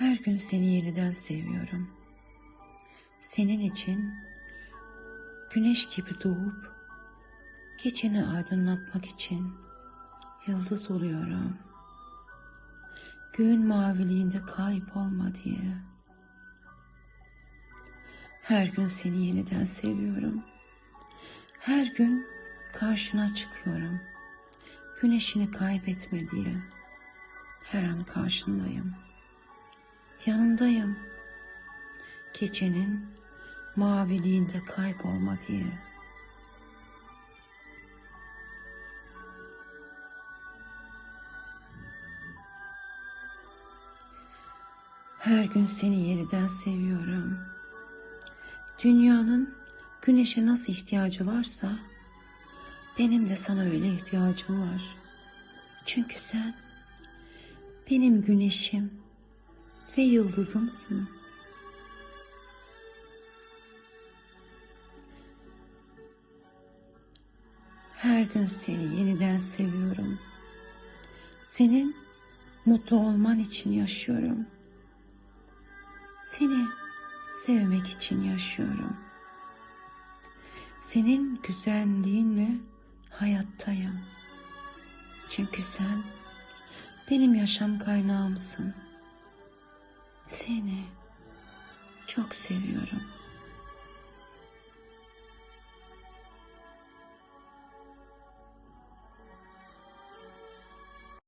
Her gün seni yeniden seviyorum. Senin için güneş gibi doğup geceni aydınlatmak için yıldız oluyorum. Göğün maviliğinde kaybolma diye. Her gün seni yeniden seviyorum. Her gün karşına çıkıyorum. Güneşini kaybetme diye. Her an karşındayım. Yanındayım. Gecenin maviliğinde kaybolma diye. Her gün seni yeniden seviyorum. Dünyanın güneşe nasıl ihtiyacı varsa benim de sana öyle ihtiyacım var. Çünkü sen benim güneşim ve yıldızımsın. Her gün seni yeniden seviyorum. Senin mutlu olman için yaşıyorum. Seni sevmek için yaşıyorum. Senin güzelliğinle hayattayım. Çünkü sen benim yaşam kaynağımsın. Seni çok seviyorum.